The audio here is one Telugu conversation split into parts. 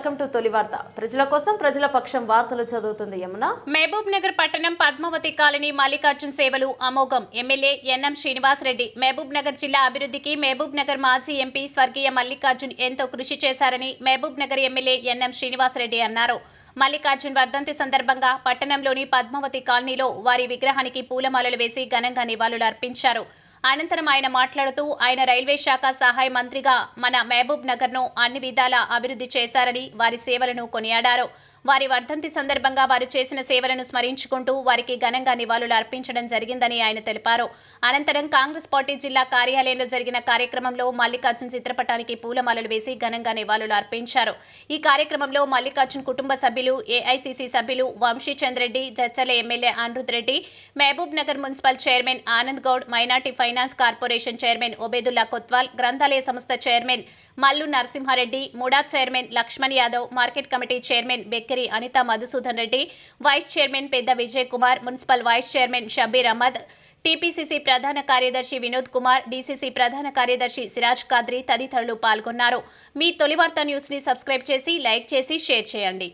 వెల్కమ్ టు తొలి వార్త. ప్రజల కోసం ప్రజల పక్షం వార్తలు చదువుతుంది యమున. మహబూబ్ నగర్ పట్టణం పద్మావతి కాలనీ మల్లికార్జున్ సేవలు అమోఘం. MLA N M Srinivas Reddy Mahabub Nagar జిల్లా అభివృద్ధికి మహబూబ్ నగర్ మాజీ ఎంపీ స్వర్గీయ మల్లికార్జున్ ఎంతో కృషి చేశారని Mahabub Nagar MLA N M Srinivas Reddy అన్నారు. మల్లికార్జున్ వర్ధంతి సందర్భంగా పట్టణంలోని పద్మావతి కాలనీలో వారి విగ్రహానికి పూలమాలలు వేసి ఘనంగా నివాళులు అర్పించారు అనంతరం ఆయన మాట్లాడుతూ ఆయన రైల్వే శాఖ సహాయ మంత్రిగా మన మహబూబ్ నగర్ను అన్ని విధాలా అభివృద్ధి చేశారని వారి సేవలను కొనియాడారు. వారి వర్ధంతి సందర్భంగా వారు చేసిన సేవలను స్మరించుకుంటూ వారికి ఘనంగా నివాళులు అర్పించడం జరిగిందని ఆయన తెలిపారు. అనంతరం కాంగ్రెస్ పార్టీ జిల్లా కార్యాలయంలో జరిగిన కార్యక్రమంలో మల్లికార్జున్ చిత్రపటానికి పూలమాలలు వేసి ఘనంగా నివాళులు అర్పించారు. ఈ కార్యక్రమంలో మల్లికార్జున్ కుటుంబ సభ్యులు ఏఐసిసి సభ్యులు Vamshichand Reddy Jadcherla MLA Anirudh Reddy Mahabub Nagar municipal chairman Anand Goud minority finance corporation chairman Obedullah Kotwal గ్రంథాలయ సంస్థ chairman Mallu Narasimha Reddy MUDA chairman Lakshman Yadav market committee chairman Bekkari Anitha Madhusudan Reddy vice chairman పెద్ద Vijay Kumar municipal vice chairman Shabbir Ahmed TPCC ప్రధాన కార్యదర్శి వినోద్ కుమార్ డీసీసీ ప్రధాన కార్యదర్శి సిరాజ్ కాద్రి తదితరులు పాల్గొన్నారు. మీ తొలి వార్త న్యూస్ని సబ్స్క్రైబ్ చేసి లైక్ చేసి షేర్ చేయండి.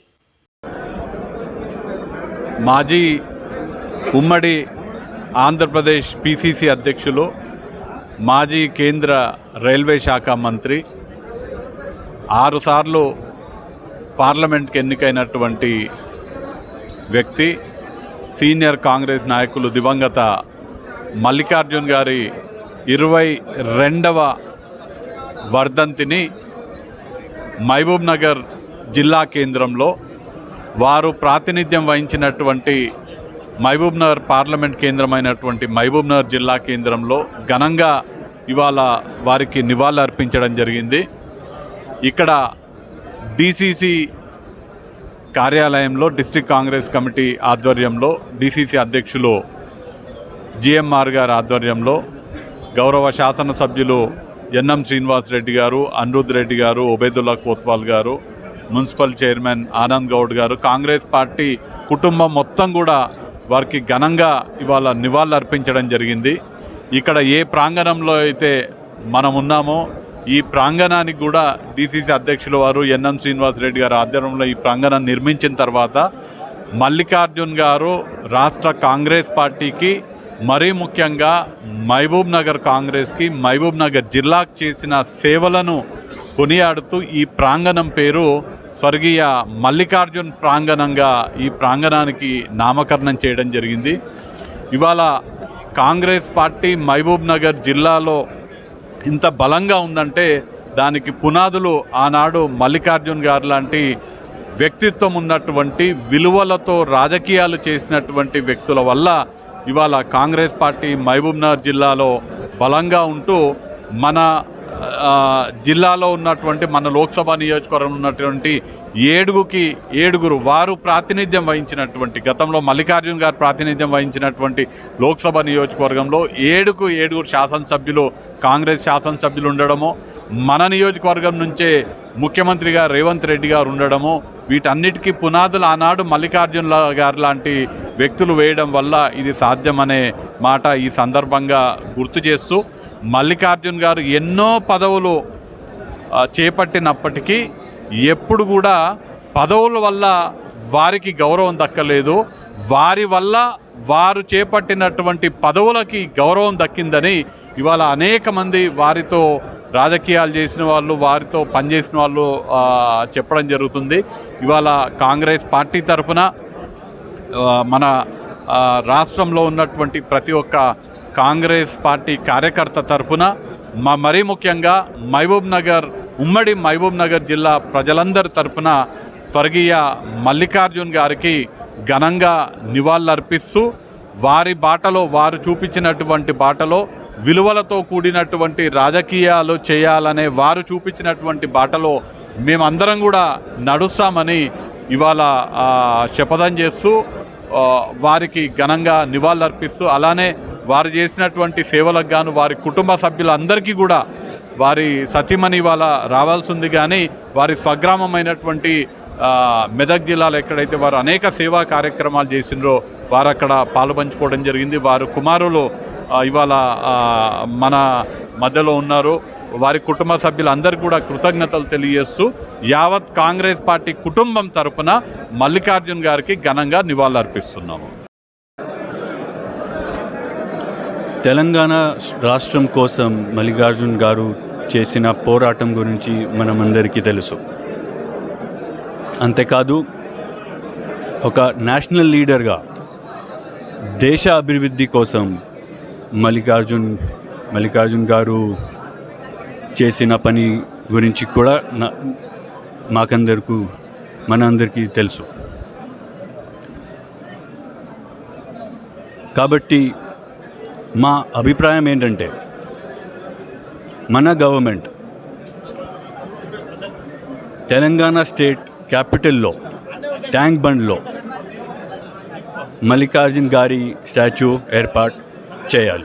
మాజీ ఉమ్మడి ఆంధ్రప్రదేశ్ పిసిసి అధ్యక్షులు మాజీ కేంద్ర రైల్వే శాఖ మంత్రి ఆరుసార్లు పార్లమెంట్కి ఎన్నికైనటువంటి వ్యక్తి సీనియర్ కాంగ్రెస్ నాయకులు దివంగత మల్లికార్జున్ గారి ఇరవై రెండవ వర్ధంతిని మహబూబ్ నగర్ జిల్లా కేంద్రంలో వారు ప్రాతినిధ్యం వహించినటువంటి మహబూబ్ నగర్ పార్లమెంట్ కేంద్రమైనటువంటి మహబూబ్ నగర్ జిల్లా కేంద్రంలో ఘనంగా ఇవాళ వారికి నివాళులు అర్పించడం జరిగింది. ఇక్కడ డిసిసి కార్యాలయంలో డిస్టిక్ కాంగ్రెస్ కమిటీ ఆధ్వర్యంలో డిసిసి అధ్యక్షులు జిఎంఆర్ గారి ఆధ్వర్యంలో గౌరవ శాసనసభ్యులు ఎన్ఎం శ్రీనివాస్ రెడ్డి గారు అనిరుద్ రెడ్డి గారు ఒబేదుల్లా కోత్వాల్ గారు మున్సిపల్ చైర్మన్ ఆనంద్ గౌడ్ గారు కాంగ్రెస్ పార్టీ కుటుంబం మొత్తం కూడా వారికి ఘనంగా ఇవాళ నివాళులు అర్పించడం జరిగింది. ఇక్కడ ఏ ప్రాంగణంలో అయితే మనం ఉన్నామో ఈ ప్రాంగణానికి కూడా డిసిసి అధ్యక్షుల వారు ఎన్ఎం శ్రీనివాస్ రెడ్డి గారు ఆధ్వర్యంలో ఈ ప్రాంగణాన్ని నిర్మించిన తర్వాత మల్లికార్జున్ గారు రాష్ట్ర కాంగ్రెస్ పార్టీకి మరీ ముఖ్యంగా మహబూబ్ నగర్ కాంగ్రెస్కి మహబూబ్ నగర్ జిల్లాకు చేసిన సేవలను కొనియాడుతూ ఈ ప్రాంగణం పేరు స్వర్గీయ మల్లికార్జున్ ప్రాంగణంగా ఈ ప్రాంగణానికి నామకరణం చేయడం జరిగింది. ఇవాళ కాంగ్రెస్ పార్టీ మహబూబ్ నగర్ జిల్లాలో ఇంత బలంగా ఉందంటే దానికి పునాదులు ఆనాడు మల్లికార్జున్ గారు లాంటి వ్యక్తిత్వం ఉన్నటువంటి విలువలతో రాజకీయాలు చేసినటువంటి వ్యక్తుల వల్ల ఇవాళ కాంగ్రెస్ పార్టీ మహబూబ్నగర్ జిల్లాలో బలంగా ఉంటూ మన జిల్లాలో ఉన్నటువంటి మన లోక్సభ నియోజకవర్గం ఉన్నటువంటి ఏడుగుకి ఏడుగురు వారు ప్రాతినిధ్యం వహించినటువంటి గతంలో మల్లికార్జున్ గారు ప్రాతినిధ్యం వహించినటువంటి లోక్సభ నియోజకవర్గంలో ఏడుకు ఏడుగురు శాసనసభ్యులు కాంగ్రెస్ శాసనసభ్యులు ఉండడము మన నియోజకవర్గం నుంచే ముఖ్యమంత్రిగా రేవంత్ రెడ్డి గారు ఉండడము వీటన్నిటికీ పునాదులు ఆనాడు మల్లికార్జున గారు లాంటి వ్యక్తులు వేయడం వల్ల ఇది సాధ్యమనే మాట ఈ సందర్భంగా గుర్తు చేస్తూ మల్లికార్జున్ గారు ఎన్నో పదవులు చేపట్టినప్పటికీ ఎప్పుడు కూడా పదవుల వల్ల వారికి గౌరవం దక్కలేదు వారి వల్ల వారు చేపట్టినటువంటి పదవులకి గౌరవం దక్కిందని ఇవాళ అనేక మంది వారితో రాజకీయాలు చేసిన వాళ్ళు వారితో పనిచేసిన వాళ్ళు చెప్పడం జరుగుతుంది. ఇవాళ కాంగ్రెస్ పార్టీ తరఫున మన రాష్ట్రంలో ఉన్నటువంటి ప్రతి ఒక్క కాంగ్రెస్ పార్టీ కార్యకర్త తరఫున మా మరీ ముఖ్యంగా మహబూబ్ నగర్ ఉమ్మడి మహబూబ్ నగర్ జిల్లా ప్రజలందరి తరఫున స్వర్గీయ మల్లికార్జున్ గారికి ఘనంగా నివాళులర్పిస్తూ వారి బాటలో వారు చూపించినటువంటి బాటలో విలువలతో కూడినటువంటి రాజకీయాలు చేయాలనే వారు చూపించినటువంటి బాటలో మేమందరం కూడా నడుస్తామని ఇవాళ శపథం చేస్తూ వారికి ఘనంగా నివాళులర్పిస్తూ అలానే వారు చేసినటువంటి సేవలకు గాను వారి కుటుంబ సభ్యులందరికీ కూడా వారి సతీమణి ఇవాళ రావాల్సింది కానీ వారి స్వగ్రామమైనటువంటి మెదక్ జిల్లాలో ఎక్కడైతే వారు అనేక సేవా కార్యక్రమాలు చేసిండ్రో వారు అక్కడ పాలుపంచుకోవడం జరిగింది. వారు కుమారులు ఇవాళ మన మధ్యలో ఉన్నారు. వారి కుటుంబ సభ్యులందరికీ కూడా కృతజ్ఞతలు తెలియజేస్తూ యావత్ కాంగ్రెస్ పార్టీ కుటుంబం తరపున మల్లికార్జున్ గారికి ఘనంగా నివాళులర్పిస్తున్నాము. తెలంగాణ రాష్ట్రం కోసం మల్లికార్జున్ గారు చేసిన పోరాటం గురించి మనమందరికీ తెలుసు. అంతేకాదు ఒక నేషనల్ లీడర్గా దేశ అభివృద్ధి కోసం మల్లికార్జున్ మల్లికార్జున్ గారు చేసిన పని గురించి కూడా నా మాకందరికీ మనందరికీ తెలుసు. కాబట్టి మా అభిప్రాయం ఏంటంటే మన గవర్నమెంట్ తెలంగాణ స్టేట్ క్యాపిటల్లో ట్యాంక్ బండ్లో మల్లికార్జున్ గారి స్టాచ్యూ ఏర్పాటు చేయాలి.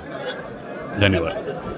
ధన్యవాదాలు.